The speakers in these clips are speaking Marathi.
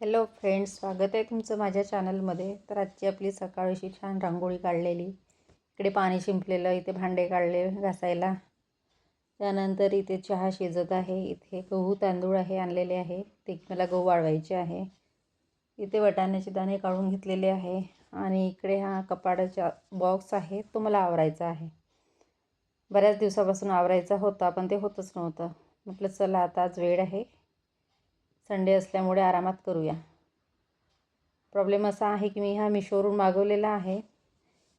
हॅलो फ्रेंड्स स्वागत आहे तुमचं माझ्या चॅनलमध्ये तर आजची आपली सकाळ अशी छान रांगोळी काढलेली. इकडे पाणी शिंपलेलं इथे भांडे काढले घासायला. त्यानंतर इथे चहा शिजत आहे. इथे गहू तांदूळ आहे आणलेले आहे. ते मला गहू वाळवायचे आहे. इथे वटाण्याचे दाणे काढून घेतलेले आहे. आणि इकडे हा कपाडाचा बॉक्स आहे. तो मला आवरायचा आहे. बऱ्याच दिवसापासून आवरायचा होता पण ते होतच नव्हतं. म्हटलं चला आता आज वेळ आहे. संडे असल्यामुळे आरामात करूया. प्रॉब्लेम असा आहे की मी हा मिशोवरून मागवलेला आहे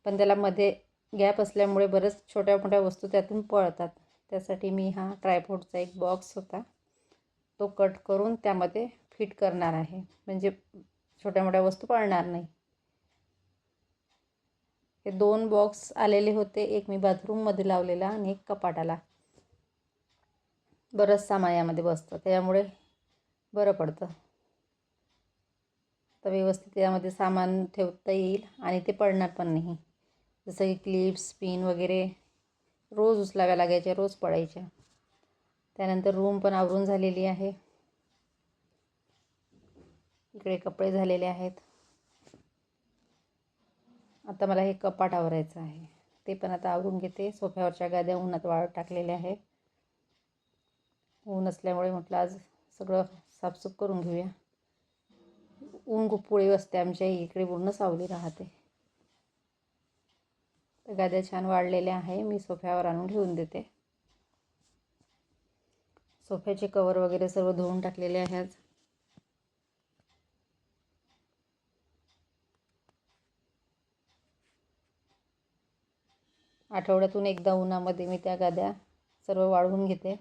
पण त्याला मध्ये गॅप असल्यामुळे बरंच छोट्या मोठ्या वस्तू त्यातून पळतात. त्यासाठी मी हा ट्रायफोडचा एक बॉक्स होता तो कट करून त्यामध्ये फिट करणार आहे. म्हणजे छोट्या मोठ्या वस्तू पळणार नाही. हे दोन बॉक्स आलेले होते एक मी बाथरूममध्ये लावलेला आणि एक कपाटाला. बरंच सामान यामध्ये बसतं त्यामुळे बरं पडतं. तर व्यवस्थित यामध्ये सामान ठेवता येईल आणि ते पडणार पण नाही. जसं की क्लिप्स पिन वगैरे रोज उचलाव्या लागायच्या रोज पडायच्या. त्यानंतर रूम पण आवरून झालेली आहे. इकडे कपडे झालेले आहेत. आता मला हे कपाट आवरायचं आहे. ते पण आता आवरून घेते. सोफ्यावरच्या गाद्या उन्हात वाळत टाकलेल्या आहेत. ऊन असल्यामुळे म्हटलं आज सगळं साफसूफ करून घेऊया. ऊन खूप असते आमच्या इकडे पूर्ण सावली राहते. तर गाद्या छान वाढलेल्या आहे मी सोफ्यावर आणून ठेवून देते. सोफ्याचे कवर वगैरे सर्व धुवून टाकलेले आहेत. आठवड्यातून एकदा उन्हामध्ये मी त्या गाद्या सर्व वाळवून घेते.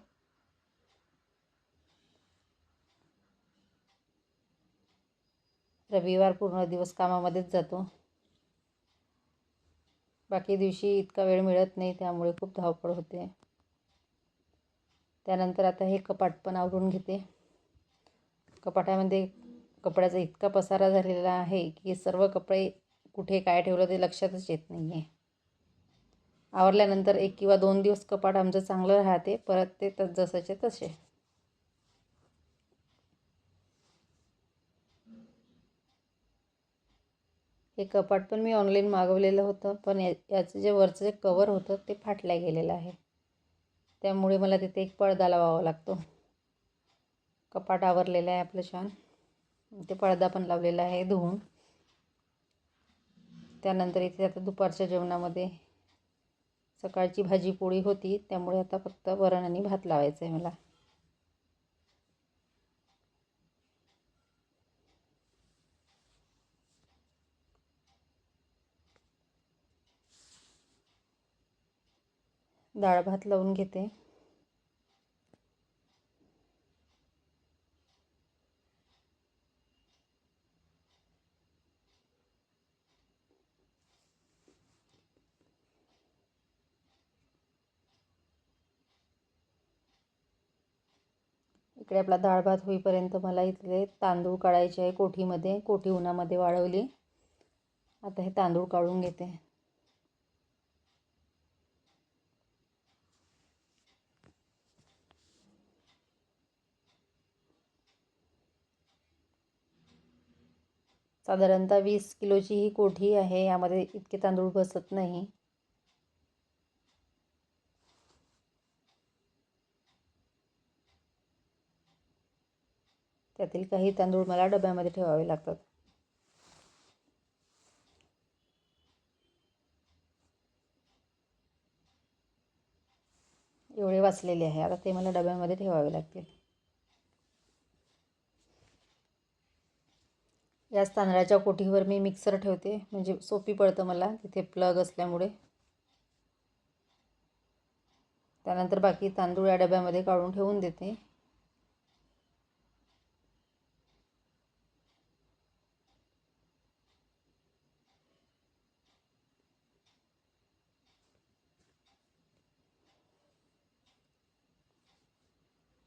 रविवार पूर्ण दिवस कामामध्येच जातो. बाकी दिवशी इतका वेळ मिळत नाही त्यामुळे खूप धावपळ होते. त्यानंतर आता हे कपाट पण आवरून घेते. कपाटामध्ये कपड्याचा इतका पसारा झालेला आहे की सर्व कपडे कुठे काय ठेवलं ते लक्षातच येत नाही आहे आवरल्यानंतर एक किंवा दोन दिवस कपाट आमचं चांगलं राहते परत ते तस जसंचे तसे. हे कपाट पण मी ऑनलाईन मागवलेलं होतं पण या याचं जे वरचं जे कवर होतं ते फाटल्या गेलेलं आहे. त्यामुळे मला तिथे एक पडदा लावावा लागतो. कपाट आवरलेलं आहे आपलं छान. ते पडदा पण लावलेला आहे धुवून. त्यानंतर इथे आता दुपारच्या जेवणामध्ये सकाळची भाजी पोळी होती त्यामुळे आता फक्त वरण आणि भात लावायचं आहे मला. डाळ भात लावून घेते. इकडे आपला डाळ भात होईपर्यंत मला इथले तांदूळ काढायचे आहे कोठीमध्ये कोठी उन्हामध्ये वाळवली. आता हे तांदूळ काढून घेते. साधारणतः वीस किलोची ही कोठी आहे यामध्ये इतके तांदूळ बसत नाही. त्यातील काही तांदूळ मला डब्यामध्ये ठेवावे लागतात. एवढे वाचलेले आहे. आता ते मला डब्यामध्ये ठेवावे लागतील. याच तांदळाच्या कोठीवर मी मिक्सर ठेवते. म्हणजे सोपी पडतं मला. तिथे प्लग असल्यामुळे. त्यानंतर बाकी तांदूळ या डब्यामध्ये काढून ठेवून देते.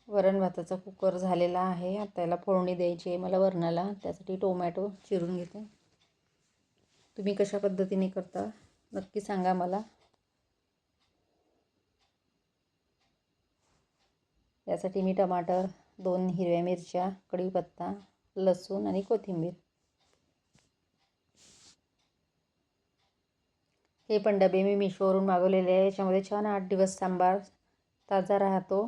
वरण भाताचा कुकर झालेला आहे. आता त्याला फोडणी द्यायची आहे मला वरणाला. त्यासाठी टोमॅटो चिरून घेते. तुम्ही कशा पद्धतीने करता नक्की सांगा मला. यासाठी मी टमाटर दोन हिरव्या मिरच्या कढीपत्ता लसूण आणि कोथिंबीर. हे पण डबे मी मिशोवरून मागवलेले आहे. याच्यामध्ये छान आठ दिवस सांबार ताजा राहतो.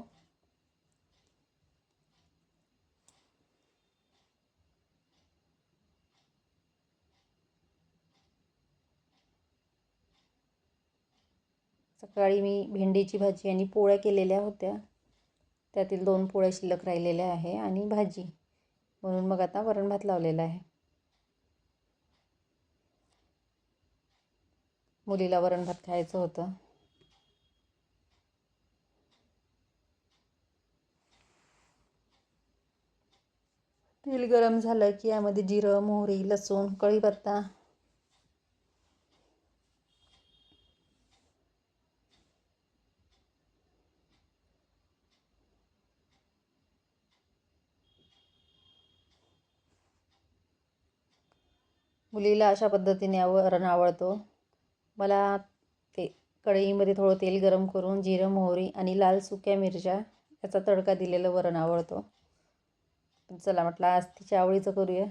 सकाळी मी भेंडीची भाजी आणि पोळ्या केलेल्या होत्या. त्यातील दोन पोळ्या शिल्लक राहिलेल्या आहे आणि भाजी. म्हणून मग आता वरण भात लावलेला आहे. मुलीला वरण भात खायचं होतं. तेल गरम झालं की यामध्ये जिरं मोहरी लसूण कढीपत्ता मुलीला अशा पद्धतीने वरण आवडतो. मला ते कढईमध्ये थोडं तेल गरम करून जिरं मोहरी आणि लाल सुक्या मिरच्या याचा तडका दिलेलं वरण आवडतो. चला म्हटलं आज तिच्या आवडीचं करूया.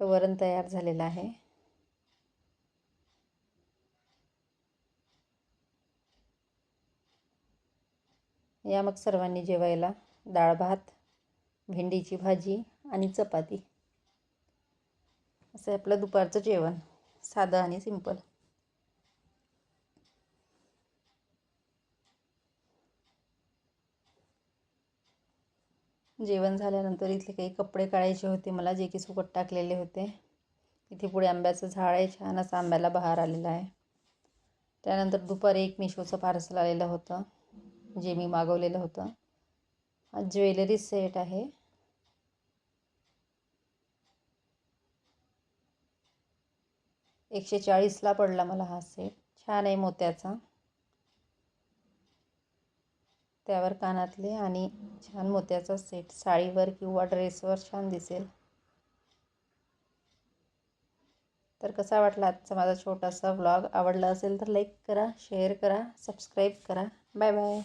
वरण तयार झालेलं आहे. या मग सर्वांनी जेवायला. डाळ भात भेंडीची भाजी आणि चपाती. असं आपलं दुपारचं जेवण. साधं आणि सिंपल. जेवण झाल्यानंतर इथले काही कपडे काढायचे होते. मला जे की सुकट टाकलेले होते. इथे पुढे आंब्याचं झाड आहे. छान असं आंब्याला बहार आलेला आहे. त्यानंतर दुपारी एक मिशोचं पार्सल आलेलं होतं. जे मी मागवलेलं होतं. हा ज्वेलरी सेट आहे. एकशे चाळीसला पडला मला हा सेट छान आहे मोत्याचा. त्यावर कानातले आणि छान मोत्याचा सेट साडीवर किंवा ड्रेसवर छान दिसेल. तर कसा वाटला आजचा माझा छोटासा व्लॉग आवडला असेल तर लाईक करा शेअर करा सबस्क्राईब करा. Bye bye